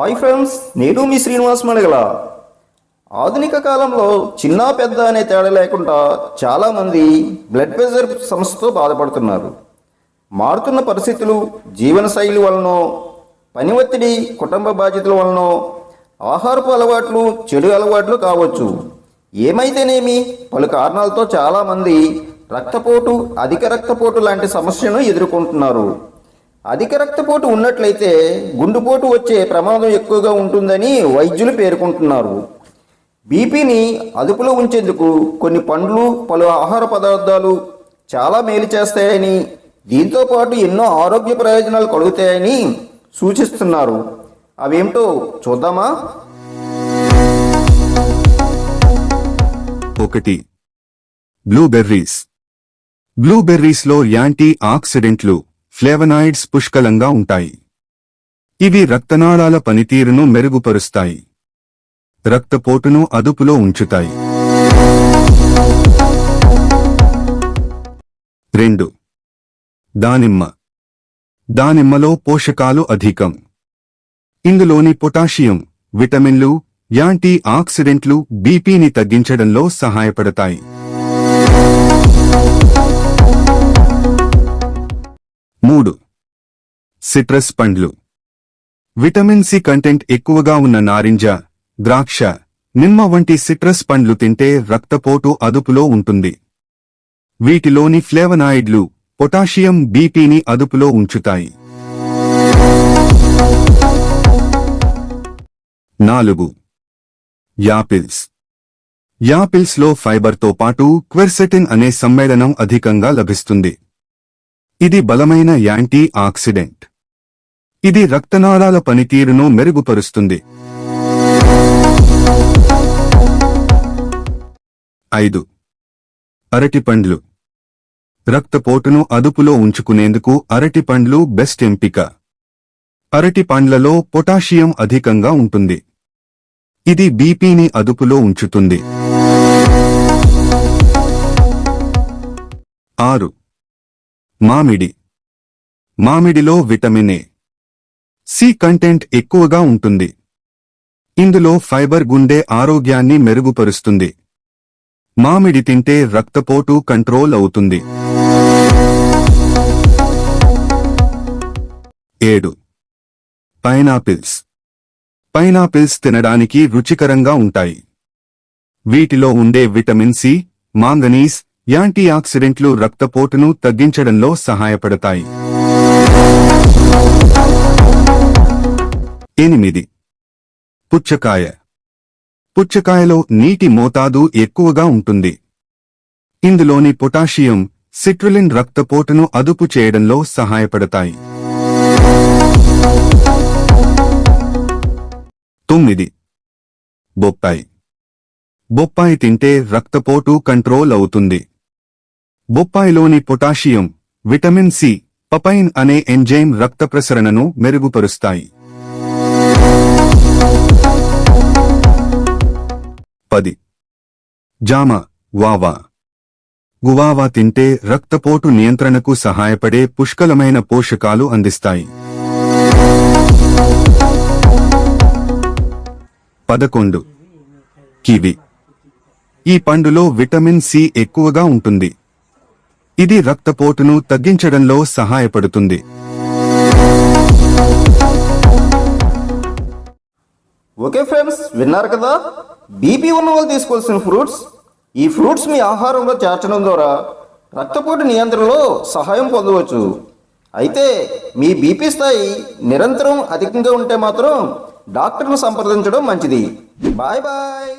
Hi friends నేను మీ శ్రీనివాస్ మణిగల ఆధునిక కాలంలో చిన్న పెద్ద అనే తేడా లేకుండా చాలామంది బ్లడ్ ప్రెషర్ సమస్యతో బాధపడుతున్నారు. మారుతున్న పరిస్థితులు జీవనశైలి వలనో పని ఒత్తిడి కుటుంబ బాధ్యతల వలనో ఆహారపు అలవాట్లు చెడు అలవాట్లు కావచ్చు. ఏమైతేనేమి? పలు కారణాలతో చాలామంది రక్తపోటు అధిక రక్తపోటు లాంటి సమస్యను ఎదుర్కొంటున్నారు. అధిక రక్తపోటు ఉన్నట్లయితే గుండెపోటు వచ్చే ప్రమాదం ఎక్కువగా ఉంటుందని వైద్యులు పేర్కొంటున్నారు. బీపీని అదుపులో ఉంచేందుకు కొన్ని పండ్లు పలు ఆహార పదార్థాలు చాలా మేలు చేస్తాయని దీంతో పాటు ఎన్నో ఆరోగ్య ప్రయోజనాలు కలుగుతాయని సూచిస్తున్నారు. అవేమిటో చూద్దామా? ఒకటి. బ్లూబెర్రీస్. బ్లూబెర్రీస్లో యాంటీ ఆక్సిడెంట్లు ఫ్లేవనాయిడ్స్ పుష్కలంగా ఉంటాయి. ఇవి రక్తనాళాల పనితీరును మెరుగుపరుస్తాయి. రక్తపోటును అదుపులో ఉంచుతాయి. రెండు. దానిమ్మ. దానిమ్మలో పోషకాలు అధికం. ఇందులోని పొటాషియం విటమిన్లు యాంటీ ఆక్సిడెంట్లు బీపీని తగ్గించడంలో సహాయపడతాయి. సిట్రస్ పండ్లు. విటమిన్ సి కంటెంట్ ఎక్కువగా ఉన్న నారింజ ద్రాక్ష నిమ్మ వంటి సిట్రస్ పండ్లు తింటే రక్తపోటు అదుపులో ఉంటుంది. వీటిలోని ఫ్లేవనాయిడ్లు పొటాషియం బీపీని అదుపులో ఉంచుతాయి. నాలుగు. యాపిల్స్. యాపిల్స్లో ఫైబర్తో పాటు క్వెర్సెటిన్ అనే సమ్మేళనం అధికంగా లభిస్తుంది. ఇది బలమైన యాంటీ ఆక్సిడెంట్. ఇది రక్తనాళాల పనితీరును మెరుగుపరుస్తుంది. ఐదు. అరటిపండ్లు రక్తపోటును అదుపులో ఉంచుకునేందుకు అరటిపండ్లు బెస్ట్ ఎంపిక. అరటి పండ్లలో పొటాషియం అధికంగా ఉంటుంది. ఇది బీపీని అదుపులో ఉంచుతుంది. ఆరు. మామిడి. మామిడిలో విటమిన్ ఏ. సి కంటెంట్ ఎక్కువగా ఉంటుంది. ఇందులో ఫైబర్ గుండె ఆరోగ్యాన్ని మెరుగుపరుస్తుంది. మామిడి తింటే రక్తపోటు కంట్రోల్ అవుతుంది. ఏడు. పైనాపిల్స్. పైనాపిల్స్ తినడానికి రుచికరంగా ఉంటాయి. వీటిలో ఉండే విటమిన్ సి మాంగనీస్ యాంటీ ఆక్సిడెంట్లు రక్తపోటును తగ్గించడంలో సహాయపడతాయి. ఎనిమిది. పుచ్చకాయ. పుచ్చకాయలో నీటి మోతాదు ఎక్కువగా ఉంటుంది. ఇందులోని పొటాషియం సిట్రులిన్ రక్తపోటును అదుపు చేయడంలో సహాయపడతాయి. తొమ్మిది. బొప్పాయి. బొప్పాయి తింటే రక్తపోటు కంట్రోల్ అవుతుంది. బొప్పాయిలోని పొటాషియం విటమిన్ సి పపైన్ అనే ఎంజైమ్ రక్త ప్రసరణను మెరుగుపరుస్తాయి. పది. జామ వావా. గువావా తింటే రక్తపోటు నియంత్రణకు సహాయపడే పుష్కలమైన పోషకాలు అందిస్తాయి. పదకొండు. కివి. ఈ పండులో విటమిన్ సి ఎక్కువగా ఉంటుంది. ఇది రక్తపోటును తగ్గించడంలో సహాయపడుతుంది. ఓకే ఫ్రెండ్స్ విన్నారు కదా? బీపీ ఉన్న వాళ్ళు తీసుకోవాల్సిన ఫ్రూట్స్ ఈ ఫ్రూట్స్ మీ ఆహారంలో చేర్చడం ద్వారా రక్తపోటు నియంత్రణలో సహాయం పొందవచ్చు. అయితే మీ బీపీ స్థాయి నిరంతరం అధికంగా ఉంటే మాత్రం డాక్టర్ను సంప్రదించడం మంచిది. Bye bye!